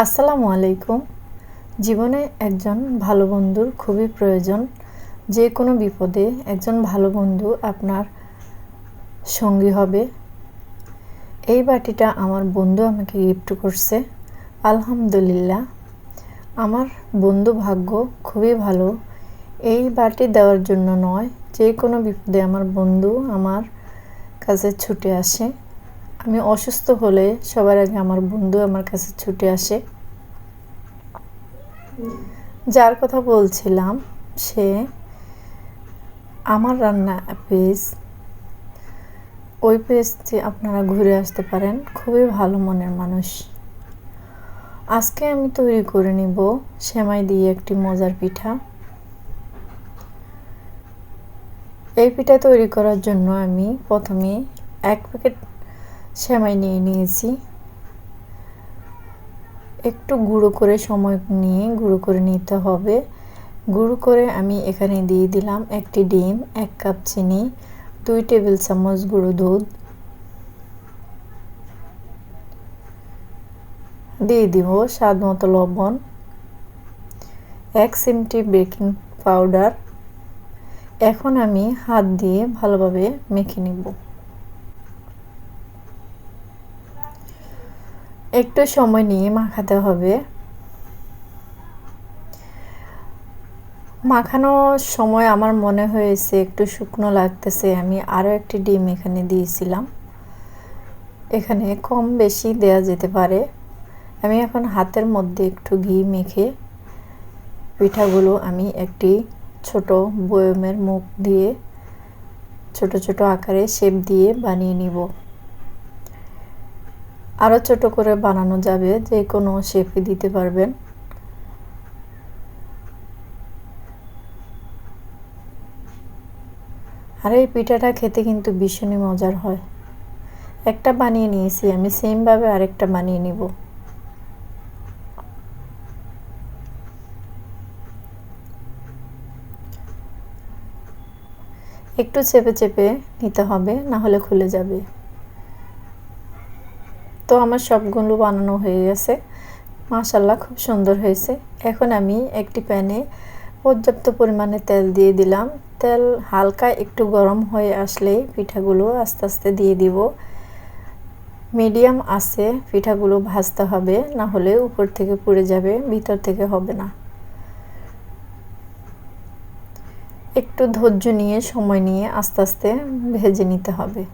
আসসালামু আলাইকুম। জীবনে একজন ভালো বন্ধুর খুবই প্রয়োজন। যে কোনো বিপদে একজন ভালো বন্ধু আপনার সঙ্গী হবে। এই বাটিটা আমার বন্ধু আমাকে গিফট করছে। আলহামদুলিল্লাহ। আমার বন্ধু ভাগ্য খুবই ভালো। এই বাটি দেওয়ার জন্য নয়, যে কোনো বিপদে আমার বন্ধু আমার কাছে ছুটে আসে। আমি অসুস্থ হলে সবার আগে আমার বন্ধু আমার কাছে ছুটে আসে। যার কথা বলছিলাম, সে আমার রান্না পেজ, ওই পেজটি আপনারা ঘুরে আসতে পারেন, খুবই ভালো মনের মানুষ। আজকে আমি তৈরি করে নিব সেমাই দিয়ে একটি মজার পিঠা। এই পিঠা তৈরি করার জন্য আমি প্রথমে এক প্যাকেট সেমাই নিয়ে নিয়েছি। একটু গুঁড়ো করে সময় নিয়ে গুঁড়ো করে নিতে হবে। গুঁড়ো করে আমি এখানে দিয়ে দিলাম একটি ডিম, এক কাপ চিনি, দুই টেবিল চামচ গুঁড়ো দুধ। দিয়ে দিব স্বাদ মতো লবণ, এক চিমটি বেকিং পাউডার। এখন আমি হাত দিয়ে ভালোভাবে মেখে নিব। একটু সময় নিয়ে মাখাতে হবে। মাখানোর সময় আমার মনে হয়েছে একটু শুকনো লাগতেছে, আমি আরও একটি ডিম এখানে দিয়েছিলাম। এখানে কম বেশি দেয়া যেতে পারে। আমি এখন হাতের মধ্যে একটু ঘি মেখে পিঠাগুলো আমি একটি ছোট বয়মের মুখ দিয়ে ছোট ছোট আকারে শেপ দিয়ে বানিয়ে নিব। আরও ছোট করে বানানো যাবে, যে কোনো শেপে দিতে পারবেন। আর এই পিঠাটা খেতে কিন্তু ভীষণই মজার হয়। একটা বানিয়ে নিয়েছি, আমি সেমভাবে আরেকটা বানিয়ে নিব। একটু চেপে চেপে নিতে হবে, না হলে খুলে যাবে। তো আমার সবগুলো বানানো হয়ে গেছে। মাশাল্লাহ খুব সুন্দর হয়েছে। এখন আমি একটি প্যানে পর্যাপ্ত পরিমাণে তেল দিয়ে দিলাম। তেল হালকা একটু গরম হয়ে আসলেই পিঠাগুলো আস্তে আস্তে দিয়ে দিব। মিডিয়াম আছে, পিঠাগুলো ভাজতে হবে, না হলে উপর থেকে পুড়ে যাবে, ভিতর থেকে হবে না। একটু ধৈর্য নিয়ে, সময় নিয়ে আস্তে আস্তে ভেজে নিতে হবে।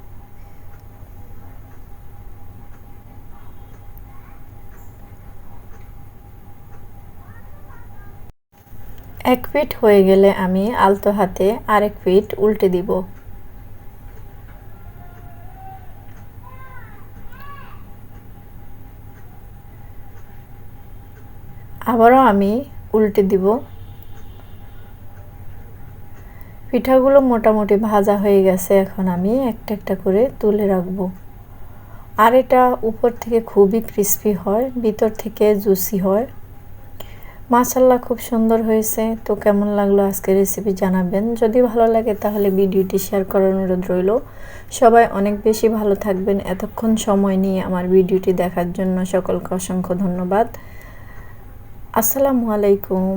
এক ফিট হয়ে গেলে আমি আলতো হাতে আরেক ফিট উল্টে দিব। আবারও আমি উল্টে দিব। পিঠাগুলো মোটামুটি ভাজা হয়ে গেছে, এখন আমি একটা একটা করে তুলে রাখব। আর এটা উপর থেকে খুবই ক্রিস্পি হয়, ভিতর থেকে জুসি হয়। মাশাল্লাহ খুব সুন্দর হয়েছে। তো কেমন লাগল আজকের রেসিপি জানাবেন। যদি ভালো লাগে তাহলে ভিডিওটি শেয়ার করার অনুরোধ রইল। সবাই অনেক বেশি ভালো থাকবেন। এতক্ষণ সময় নিয়ে আমার ভিডিওটি দেখার জন্য সকলকে অসংখ্য ধন্যবাদ। আসসালামু আলাইকুম।